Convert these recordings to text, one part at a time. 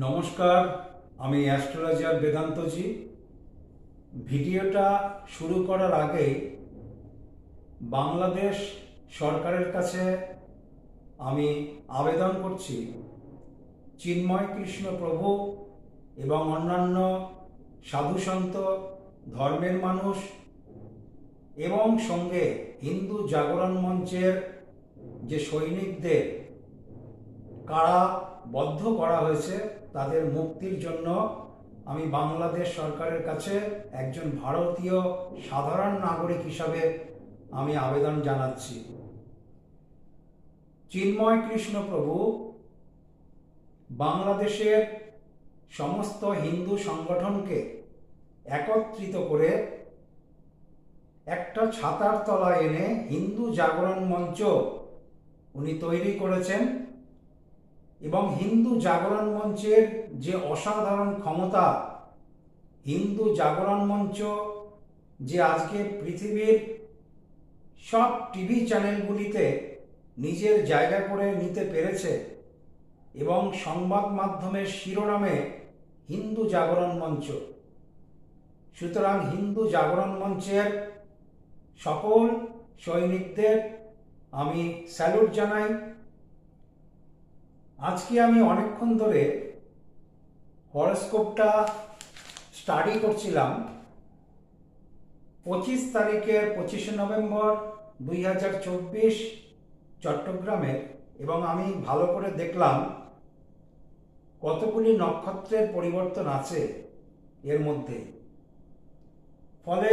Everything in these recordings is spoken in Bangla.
নমস্কার, আমি অ্যাস্ট্রোলজার বেদান্তজি। ভিডিওটা শুরু করার আগে বাংলাদেশ সরকারের কাছে আমি আবেদন করছি, চিন্ময় কৃষ্ণ প্রভু এবং অন্যান্য সাধুসন্ত ধর্মের মানুষ এবং সঙ্গে হিন্দু জাগরণ মঞ্চের যে সৈনিকদের কারাবদ্ধ করা হয়েছে তাদের মুক্তির জন্য আমি বাংলাদেশ সরকারের কাছে একজন ভারতীয় সাধারণ নাগরিক হিসাবে আমি আবেদন জানাচ্ছি। চিন্ময় কৃষ্ণ প্রভু বাংলাদেশের সমস্ত হিন্দু সংগঠনকে একত্রিত করে একটা ছাতার তলায় এনে হিন্দু জাগরণ মঞ্চ উনি তৈরি করেছেন। এবং হিন্দু জাগরণ মঞ্চের যে অসাধারণ ক্ষমতা, হিন্দু জাগরণ মঞ্চ যে আজকে পৃথিবীর সব টিভি চ্যানেলগুলিতে নিজের জায়গা করে নিতে পেরেছে এবং সংবাদ মাধ্যমের শিরোনামে হিন্দু জাগরণ মঞ্চ। সুতরাং হিন্দু জাগরণ মঞ্চের সকল সৈনিকদের আমি স্যালুট জানাই। আজকে আমি অনেকক্ষণ ধরে হরস্কোপটা স্টাডি করছিলাম। পঁচিশ তারিখের পঁচিশে নভেম্বর দুই হাজার চব্বিশ চট্টগ্রামে এবং আমি ভালো করে দেখলাম কতগুলি নক্ষত্রের পরিবর্তন আছে এর মধ্যে। ফলে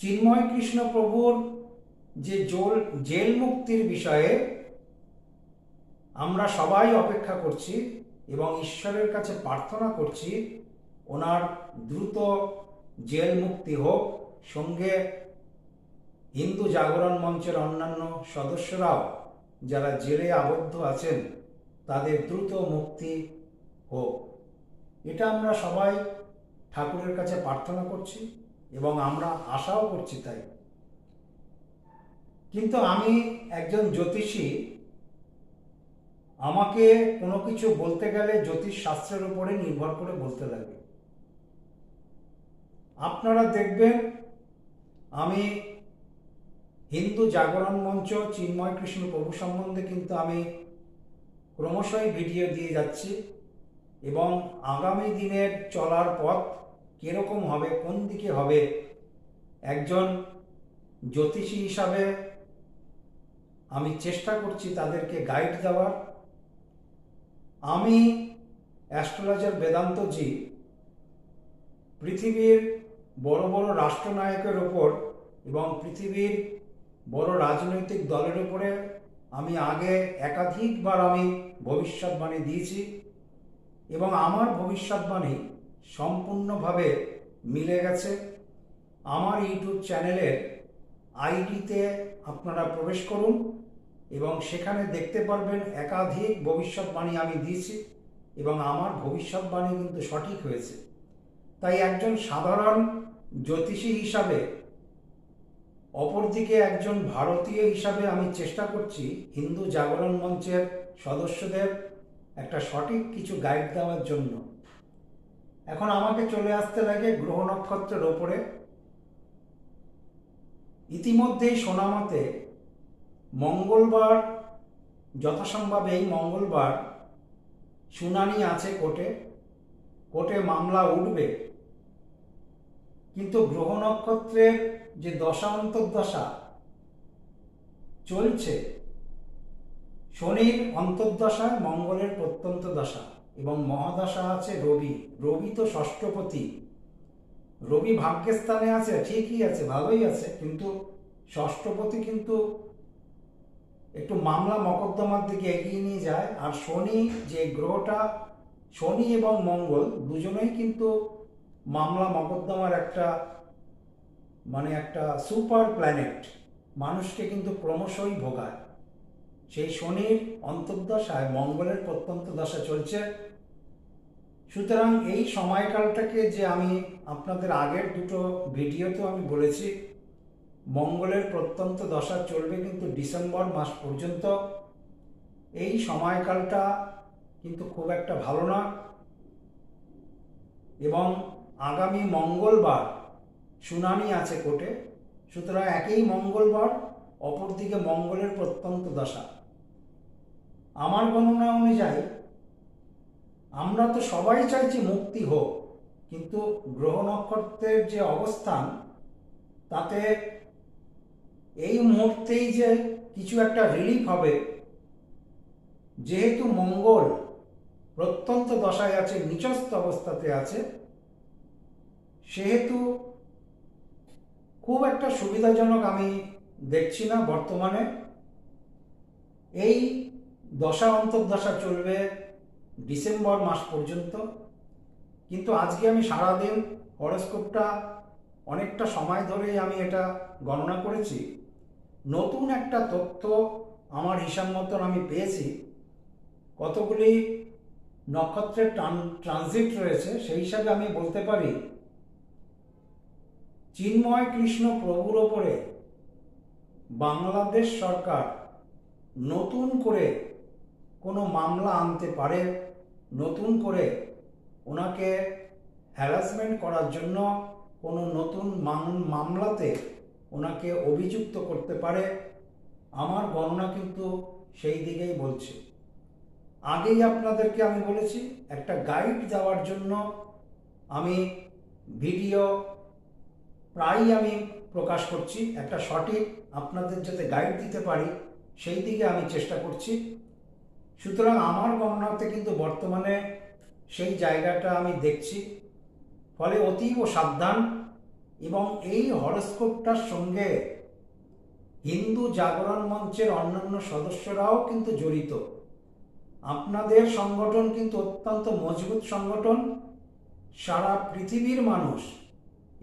চিন্ময় কৃষ্ণ প্রভুর যে জোল, জেল মুক্তির বিষয়ে আমরা সবাই অপেক্ষা করছি এবং ঈশ্বরের কাছে প্রার্থনা করছি, ওনার দ্রুত জেল মুক্তি হোক। সঙ্গে হিন্দু জাগরণ মঞ্চের অন্যান্য সদস্যরাও যারা জেলে আবদ্ধ আছেন, তাদের দ্রুত মুক্তি হোক। এটা আমরা সবাই ঠাকুরের কাছে প্রার্থনা করছি এবং আমরা আশাও করছি তাই। কিন্তু আমি একজন জ্যোতিষী আমাকে কোনো কিছু বলতে গেলে জ্যোতিষ শাস্ত্রের উপরে নির্ভর করে বলতে লাগে। আপনারা দেখবেন, আমি হিন্দু জাগরণ মঞ্চ, চিন্ময় কৃষ্ণ প্রভু সম্বন্ধে কিন্তু আমি ক্রমশই ভিডিও দিয়ে যাচ্ছি এবং আগামী দিনের চলার পথ কীরকম হবে, কোন দিকে হবে, একজন জ্যোতিষী হিসাবে আমি চেষ্টা করছি তাদেরকে গাইড দেওয়ার। আমি অ্যাস্ট্রোলজার বেদান্তজি, পৃথিবীর বড় বড় রাষ্ট্রনায়কের ওপর এবং পৃথিবীর বড় রাজনৈতিক দলের ওপরে আমি আগে একাধিকবার আমি ভবিষ্যৎবাণী দিয়েছি এবং আমার ভবিষ্যৎবাণী সম্পূর্ণভাবে মিলে গেছে। আমার ইউটিউব চ্যানেলের আইডিতে আপনারা প্রবেশ করুন। এবং সেখানে দেখতে পারবেন একাধিক ভবিষ্যৎবাণী আমি দিয়েছি এবং আমার ভবিষ্যৎবাণী কিন্তু সঠিক হয়েছে। তাই একজন সাধারণ জ্যোতিষী হিসাবে, অপরদিকে একজন ভারতীয় হিসাবে আমি চেষ্টা করছি হিন্দু জাগরণ মঞ্চের সদস্যদের একটা সঠিক কিছু গাইড দেওয়ার জন্য। এখন আমাকে চলে আসতে লাগে গ্রহ নক্ষত্রের ওপরে। ইতিমধ্যেই শোনামতে মঙ্গলবার, যথাসম্ভব এই মঙ্গলবার শুনানি আছে কোর্টে। কোর্টে মামলা উঠবে। কিন্তু গ্রহ নক্ষত্রের যে দশা অন্তর্দশা চলছে, শনির অন্তর্দশায় মঙ্গলের প্রত্যন্ত দশা এবং মহাদশা আছে রবি। রবি তো ষষ্ঠপতি। রবি ভাগ্যের স্থানে আছে, ঠিকই আছে, ভালোই আছে, কিন্তু ষষ্ঠপতি কিন্তু একটু মামলা মকদ্দমার দিকে এগিয়ে নিয়ে যায়। আর শনি যে গ্রহটা, শনি এবং মঙ্গল দুজনেই কিন্তু মামলা মকদ্দমার একটা মানে একটা সুপার প্ল্যানেট। মানুষকে কিন্তু ক্রমশই ভোগায়। সেই শনির অন্তর্দশায় মঙ্গলের প্রত্যন্ত দশা চলছে। সুতরাং এই সময়কালটাকে যে আমি আপনাদের আগের দুটো ভিডিওতেও আমি বলেছি মঙ্গলের প্রত্যন্ত দশা চলবে কিন্তু ডিসেম্বর মাস পর্যন্ত। এই সময়কালটা কিন্তু খুব একটা ভালো না। এবং আগামী মঙ্গলবার শুনানি আছে কোর্টে। সুতরাং একই মঙ্গলবার অপরদিকে মঙ্গলের প্রত্যন্ত দশা। আমার গণনা অনুযায়ী আমরা তো সবাই চাইছি মুক্তি হোক, কিন্তু গ্রহ নক্ষত্রের যে অবস্থান, তাতে এই মুহূর্তেই যে কিছু একটা রিলিফ হবে। যেহেতু মঙ্গল প্রত্যন্ত দশায় আছে, নিচস্থ অবস্থাতে আছে, সেহেতু খুব একটা সুবিধাজনক আমি দেখছি না বর্তমানে। এই দশা অন্তর্দশা চলবে ডিসেম্বর মাস পর্যন্ত। কিন্তু আজকে আমি সারাদিন হরস্কোপটা অনেকটা সময় ধরেই আমি এটা গণনা করেছি। নতুন একটা তথ্য আমার হিসাব মতন আমি পেয়েছি। কতগুলি নক্ষত্রের ট্রানজিট রয়েছে, সেই হিসাবে আমি বলতে পারি, চিন্ময় কৃষ্ণ প্রভুর ওপরে বাংলাদেশ সরকার নতুন করে কোনো মামলা আনতে পারে, নতুন করে ওনাকে হ্যারাসমেন্ট করার জন্য কোনো নতুন মামলাতে ওনাকে অভিযুক্ত করতে পারে, আমার গণনা কিন্তু সেই দিকেই বলছে। আগেই আপনাদেরকে আমি বলেছি, একটা গাইড দেওয়ার জন্য আমি ভিডিও প্রায়ই আমি প্রকাশ করছি, একটা সঠিক আপনাদের যাতে গাইড দিতে পারি, সেই দিকে আমি চেষ্টা করছি। সুতরাং আমার গণনাতে কিন্তু বর্তমানে সেই জায়গাটা আমি দেখছি। ফলে অতীব সাবধান এবং এই হরস্কোপটার সঙ্গে হিন্দু জাগরণ মঞ্চের অন্যান্য সদস্যরাও কিন্তু জড়িত। আপনাদের সংগঠন কিন্তু অত্যন্ত মজবুত সংগঠন। সারা পৃথিবীর মানুষ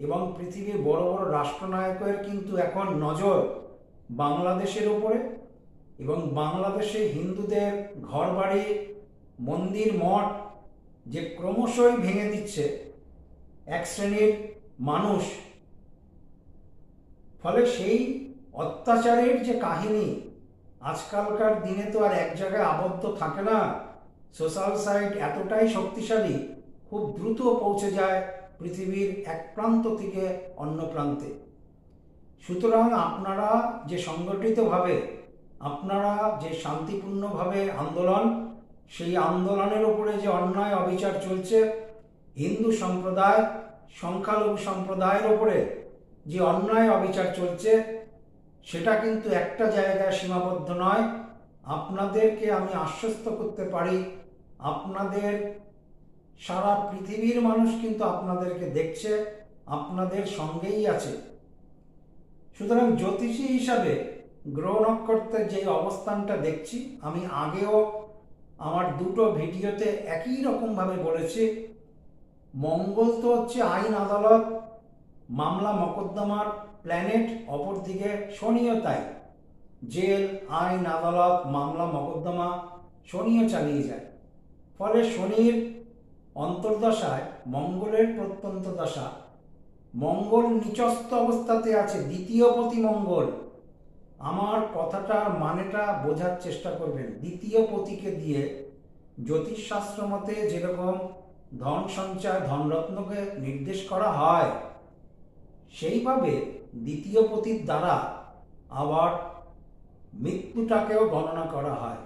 এবং পৃথিবীর বড় বড় রাষ্ট্রনায়কের কিন্তু এখন নজর বাংলাদেশের উপরে এবং বাংলাদেশে হিন্দুদের ঘরবাড়ি, মন্দির মঠ যে ক্রমশই ভেঙে দিচ্ছে, এক শ্রেণির মানুষ ফলে সেই অত্যাচারের যে কাহিনী, আজকালকার দিনে তো আর এক জায়গায় আবদ্ধ থাকে না। সোশ্যাল সাইট এতটাই শক্তিশালী, খুব দ্রুত পৌঁছে যায় পৃথিবীর এক প্রান্ত থেকে অন্য প্রান্তে। সুতরাং আপনারা যে সংগঠিতভাবে, আপনারা যে শান্তিপূর্ণভাবে আন্দোলন, সেই আন্দোলনের উপরে যে অন্যায় অবিচার চলছে, হিন্দু সম্প্রদায়, সংখ্যালঘু সম্প্রদায়ের ওপরে যে অন্যায় অবিচার চলছে, সেটা কিন্তু একটা জায়গায় সীমাবদ্ধ নয়। আপনাদেরকে আমি আশ্বস্ত করতে পারি, আপনাদের সারা পৃথিবীর মানুষ কিন্তু আপনাদেরকে দেখছে, আপনাদের সঙ্গেই আছে। সুতরাং জ্যোতিষী হিসাবে গ্রহ নক্ষত্রের যে অবস্থানটা দেখছি, আমি আগেও আমার দুটো ভিডিওতে একই রকমভাবে বলেছি। মঙ্গল তো হচ্ছে আইন আদালত মামলা মকদ্দমার প্ল্যানেট অপরদিকে শনিও জেল, আইন, আদালত, মামলা মকদ্দমা শনিও চালিয়ে যায়। ফলে শনির অন্তর্দশায় মঙ্গলের প্রত্যন্ত দশা। মঙ্গল নিচস্থ অবস্থাতে আছে, দ্বিতীয় পতি মঙ্গল। আমার কথাটার মানেটা বোঝার চেষ্টা করবেন। দ্বিতীয় পতিকে দিয়ে জ্যোতিষশাস্ত্র মতে যেরকম ধন সঞ্চয় ধনরত্নকে নির্দেশ করা হয় সেইভাবে দ্বিতীয় পতির দ্বারা আবার মৃত্যুটাকেও গণনা করা হয়।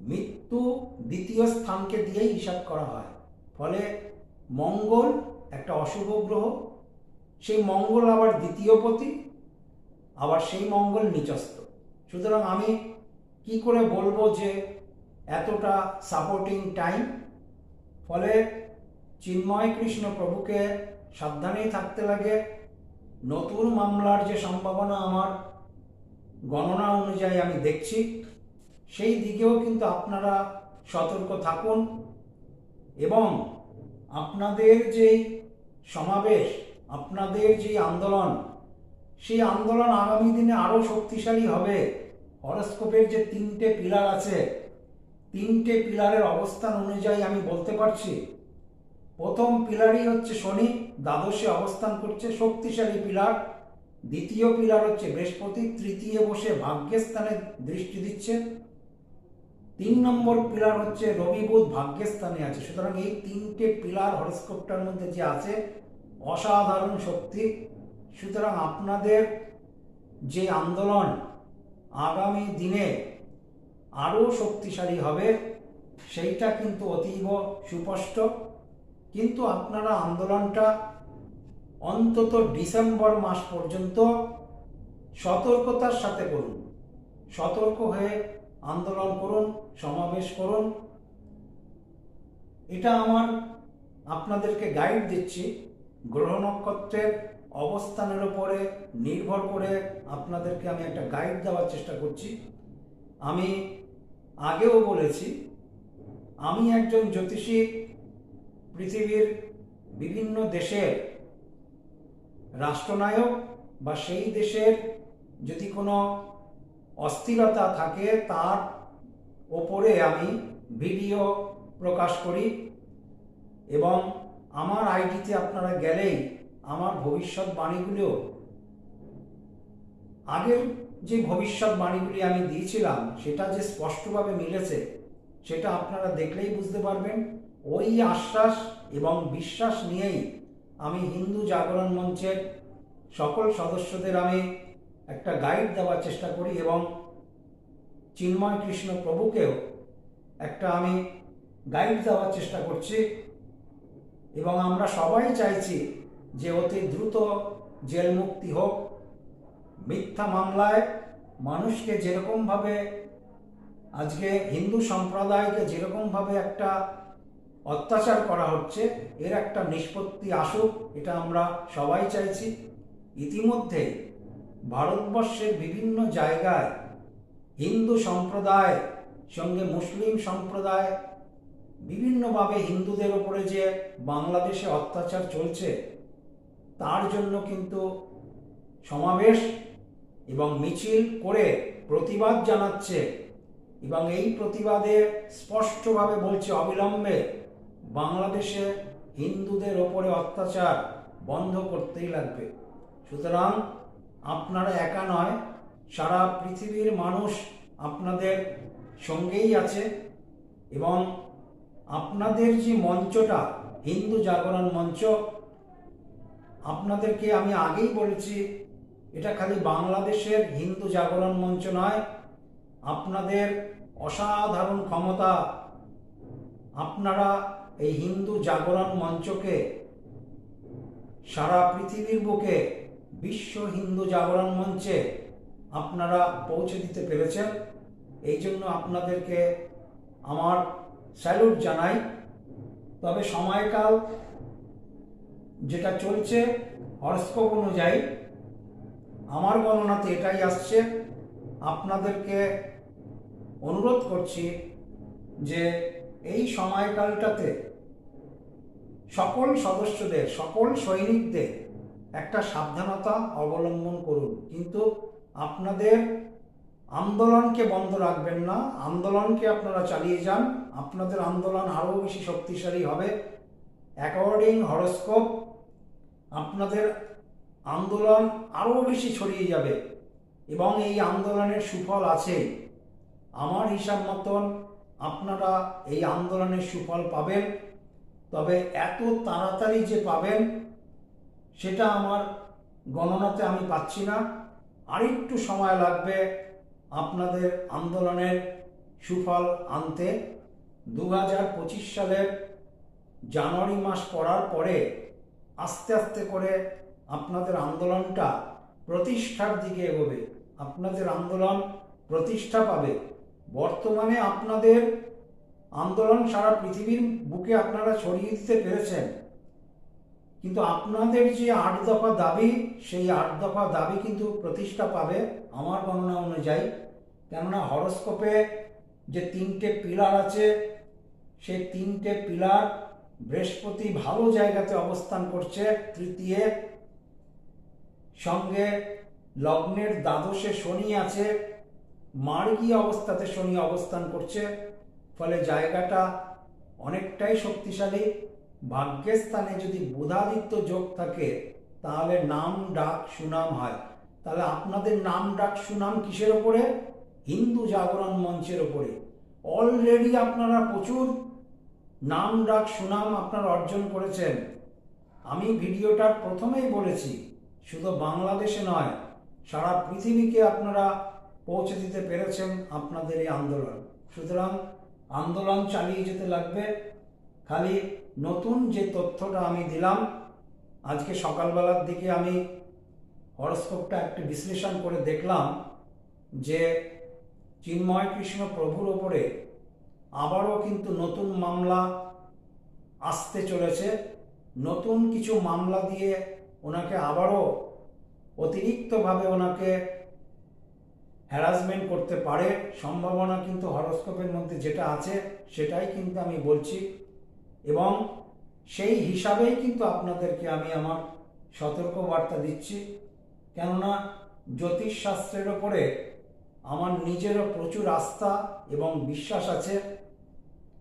মৃত্যু দ্বিতীয় স্থানকে দিয়েই হিসাব করা হয়। ফলে মঙ্গল একটা অশুভ গ্রহ, সেই মঙ্গল আবার দ্বিতীয় পতি আবার সেই মঙ্গল নিচস্ত সুতরাং আমি কি করে বলব যে এতটা সাপোর্টিং টাইম ফলে চিন্ময় কৃষ্ণ প্রভুকে সাবধানেই থাকতে লাগে নতুন মামলার যে সম্ভাবনা আমার গণনা অনুযায়ী আমি দেখছি, সেই দিকেও কিন্তু আপনারা সতর্ক থাকুন এবং আপনাদের যে সমাবেশ, আপনাদের যে আন্দোলন, সেই আন্দোলন আগামী দিনে আরও শক্তিশালী হবে। হরস্কোপের যে তিনটে পিলার আছে, তিনটে পিলারের অবস্থান অনুযায়ী আমি বলতে পারছি প্রথম পিলারই হচ্ছে শনি, দ্বাদশে অবস্থান করছে শক্তিশালী পিলার, দ্বিতীয় পিলার হচ্ছে বৃহস্পতি, তৃতীয় বসে ভাগ্যের স্থানে দৃষ্টি দিচ্ছে। তিন নম্বর পিলার হচ্ছে রবি বুধ ভাগ্যস্থানে আছে। সুতরাং এই তিনটে পিলার হরস্কোপটার মধ্যে যে আছে, অসাধারণ শক্তি। সুতরাং আপনাদের যে আন্দোলন আগামী দিনে আরও শক্তিশালী হবে, সেইটা কিন্তু অতীব সুস্পষ্ট। কিন্তু আপনারা আন্দোলনটা অন্তত ডিসেম্বর মাস পর্যন্ত সতর্কতার সাথে করুন। সতর্ক হয়ে আন্দোলন করুন, সমাবেশ করুন। এটা আমার আপনাদেরকে গাইড দিচ্ছি। গ্রহ নক্ষত্রের অবস্থানের উপরে নির্ভর করে আপনাদেরকে আমি একটা গাইড দেওয়ার চেষ্টা করছি। আমি আগেও বলেছি, আমি একজন জ্যোতিষী পৃথিবীর বিভিন্ন দেশের রাষ্ট্রনায়ক বা সেই দেশের যদি কোনো অস্থিরতা থাকে, তার ওপরে আমি ভিডিও প্রকাশ করি এবং আমার আইডিতে আপনারা গেলেই আমার ভবিষ্যৎ ভবিষ্যৎবাণীগুলো আগের যে ভবিষ্যৎবাণীগুলি আমি দিয়েছিলাম, সেটা যে স্পষ্টভাবে মিলেছে, সেটা আপনারা দেখলেই বুঝতে পারবেন। ওই আশ্বাস এবং বিশ্বাস নিয়েই আমি হিন্দু জাগরণ মঞ্চের সকল সদস্যদের আমি একটা গাইড দেওয়ার চেষ্টা করি এবং চিন্ময় কৃষ্ণ প্রভুকেও একটা আমি গাইড দেওয়ার চেষ্টা করছি এবং আমরা সবাই চাইছি যে অতি দ্রুত জেল মুক্তি হোক। মিথ্যা মামলায় মানুষকে যেরকমভাবে আজকে হিন্দু সম্প্রদায়কে যেরকমভাবে একটা অত্যাচার করা হচ্ছে, এর একটা নিষ্পত্তি আসুক, এটা আমরা সবাই চাইছি। ইতিমধ্যে ভারতবর্ষের বিভিন্ন জায়গায় হিন্দু সম্প্রদায় সঙ্গে মুসলিম সম্প্রদায় বিভিন্নভাবে হিন্দুদের ওপরে যে বাংলাদেশে অত্যাচার চলছে, তার জন্য কিন্তু সমাবেশ এবং মিছিল করে প্রতিবাদ জানাচ্ছে এবং এই প্রতিবাদে স্পষ্টভাবে বলছে অবিলম্বে বাংলাদেশে হিন্দুদের ওপরে অত্যাচার বন্ধ করতেই লাগবে। সুতরাং আপনারা একা নয়, সারা পৃথিবীর মানুষ আপনাদের সঙ্গেই আছে এবং আপনাদের যে মঞ্চটা, হিন্দু জাগরণ মঞ্চ, আপনাদেরকে আমি আগেই বলেছি, এটা খালি বাংলাদেশের হিন্দু জাগরণ মঞ্চ নয়, আপনাদের অসাধারণ ক্ষমতা, আপনারা এই হিন্দু জাগরণ মঞ্চকে, সারা পৃথিবীর বুকে বিশ্ব হিন্দু জাগরণ মঞ্চে আপনারা পৌঁছে দিতে পেরেছেন। এই জন্য আপনাদেরকে আমার স্যালুট জানাই। তবে সময়কাল যেটা চলছে, হরস্কোপ অনুযায়ী, আমার গণনাতে এটাই আসছে। আপনাদেরকে অনুরোধ করছি যে এই সময়কালটাতে সকল সদস্যদের, সকল সৈনিকদের একটা সাবধানতা অবলম্বন করুন। কিন্তু আপনাদের আন্দোলনকে বন্ধ রাখবেন না। আন্দোলনকে আপনারা চালিয়ে যান। আপনাদের আন্দোলন আরও বেশি শক্তিশালী হবে। অ্যাকর্ডিং হরস্কোপ, আপনাদের আন্দোলন আরও বেশি ছড়িয়ে যাবে। এবং এই আন্দোলনের সুফল আছে। আমার হিসাব মতন আপনারা এই আন্দোলনের সুফল পাবেন। তবে এত তাড়াতাড়ি যে পাবেন, সেটা আমার গণনাতে আমি পাচ্ছি না। আরেকটু সময় লাগবে আপনাদের আন্দোলনের সুফল আনতে। দু হাজার পঁচিশ সালের জানুয়ারি মাস পড়ার পরে আস্তে আস্তে করে আপনাদের আন্দোলনটা প্রতিষ্ঠার দিকে এগোবে। আপনাদের আন্দোলন প্রতিষ্ঠা পাবে। বর্তমানে আপনাদের আন্দোলন সারা পৃথিবীর বুকে আপনারা ছড়িয়ে দিতে পেরেছেন। কিন্তু আপনাদের যে আট দফা দাবি, সেই আট দফা দাবি কিন্তু প্রতিষ্ঠা পাবে আমার গণনা অনুযায়ী। কেননা হরস্কোপে যে তিনটে পিলার আছে, সেই তিনটে পিলার বৃহস্পতি ভালো জায়গাতে অবস্থান করছে। তৃতীয় সঙ্গে লগ্নের দ্বাদশে শনি আছে মার্গী অবস্থাতে শনি অবস্থান করছে, ফলে জায়গাটা অনেকটাই শক্তিশালী। ভাগ্যের স্থানে যদি বুধাদিত্য যোগ থাকে, তাহলে নাম, ডাক, সুনাম হয়। তাহলে আপনাদের নাম, ডাক, সুনাম কিসের ওপরে? হিন্দু জাগরণ মঞ্চের ওপরে। অলরেডি আপনারা প্রচুর নাম, ডাক, সুনাম আপনারা অর্জন করেছেন। আমি ভিডিওটার প্রথমেই বলেছি, শুধু বাংলাদেশে নয়, সারা পৃথিবীকে আপনারা পৌঁছে দিতে পেরেছেন আপনাদের এই আন্দোলন। সুতরাং আন্দোলন চালিয়ে যেতে লাগবে। খালি নতুন যে তথ্যটা আমি দিলাম, আজকে সকালবেলার দিকে আমি হরস্কোপটা একটু বিশ্লেষণ করে দেখলাম যে চিন্ময় কৃষ্ণ প্রভুর ওপরে আবারও কিন্তু নতুন মামলা আসতে চলেছে। নতুন কিছু মামলা দিয়ে ওনাকে আবারও অতিরিক্তভাবে ওনাকে হ্যারাসমেন্ট করতে পারে, সম্ভাবনা কিন্তু হরস্কোপের মধ্যে যেটা আছে, সেটাই কিন্তু আমি বলছি। এবং সেই হিসাবেই কিন্তু আপনাদেরকে আমি আমার সতর্ক বার্তা দিচ্ছি। কেননা জ্যোতিষশাস্ত্রের ওপরে আমার নিজেরও প্রচুর আস্থা এবং বিশ্বাস আছে।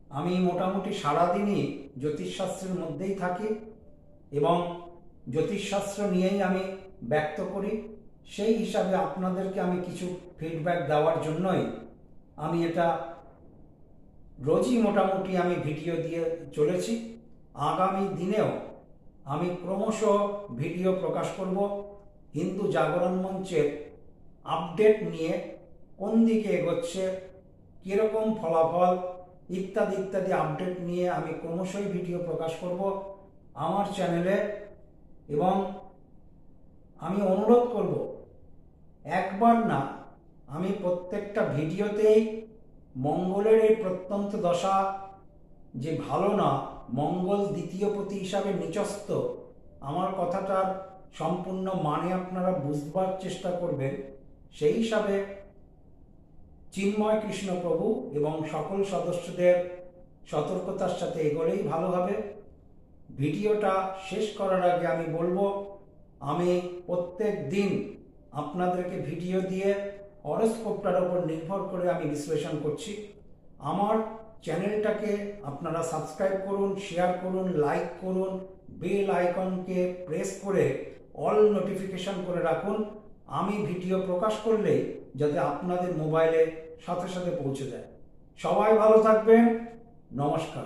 আমি মোটামুটি সারাদিনই জ্যোতিষশাস্ত্রের মধ্যেই থাকি এবং জ্যোতিষশাস্ত্র নিয়েই আমি ব্যক্ত করি। সেই হিসাবে আপনাদেরকে আমি কিছু ফিডব্যাক দেওয়ার জন্যই আমি এটা রোজই মোটামুটি আমি ভিডিও দিয়ে চলেছি। আগামী দিনেও আমি ক্রমশ ভিডিও প্রকাশ করব। হিন্দু জাগরণ মঞ্চের আপডেট নিয়ে কোন দিকে এগোচ্ছে, কীরকম ফলাফল, ইত্যাদি ইত্যাদি আপডেট নিয়ে আমি ক্রমশই ভিডিও প্রকাশ করব। আমার চ্যানেলে এবং আমি অনুরোধ করব, একবার না, আমি প্রত্যেকটা ভিডিওতেই মঙ্গলের এই প্রত্যন্ত দশা, যে ভালো না, মঙ্গল দ্বিতীয় পতি হিসাবে নিচস্ত আমার কথাটার সম্পূর্ণ মানে আপনারা বুঝবার চেষ্টা করবেন। সেই হিসাবে চিন্ময় কৃষ্ণ প্রভু এবং সকল সদস্যদের সতর্কতার সাথে এগোলেই ভালো হবে। ভিডিওটা শেষ করার আগে আমি বলব আমি প্রত্যেক দিন আপনাদেরকে ভিডিও দিয়ে হরস্কোপটার ওপর নির্ভর করে আমি বিশ্লেষণ করছি। আমার চ্যানেলটাকে আপনারা সাবস্ক্রাইব করুন, শেয়ার করুন, লাইক করুন, বেল আইকনকে প্রেস করে অল নোটিফিকেশন করে রাখুন। আমি ভিডিও প্রকাশ করলেই যাতে আপনাদের মোবাইলে সাথে সাথে পৌঁছে দেয় সবাই ভালো থাকবেন। নমস্কার।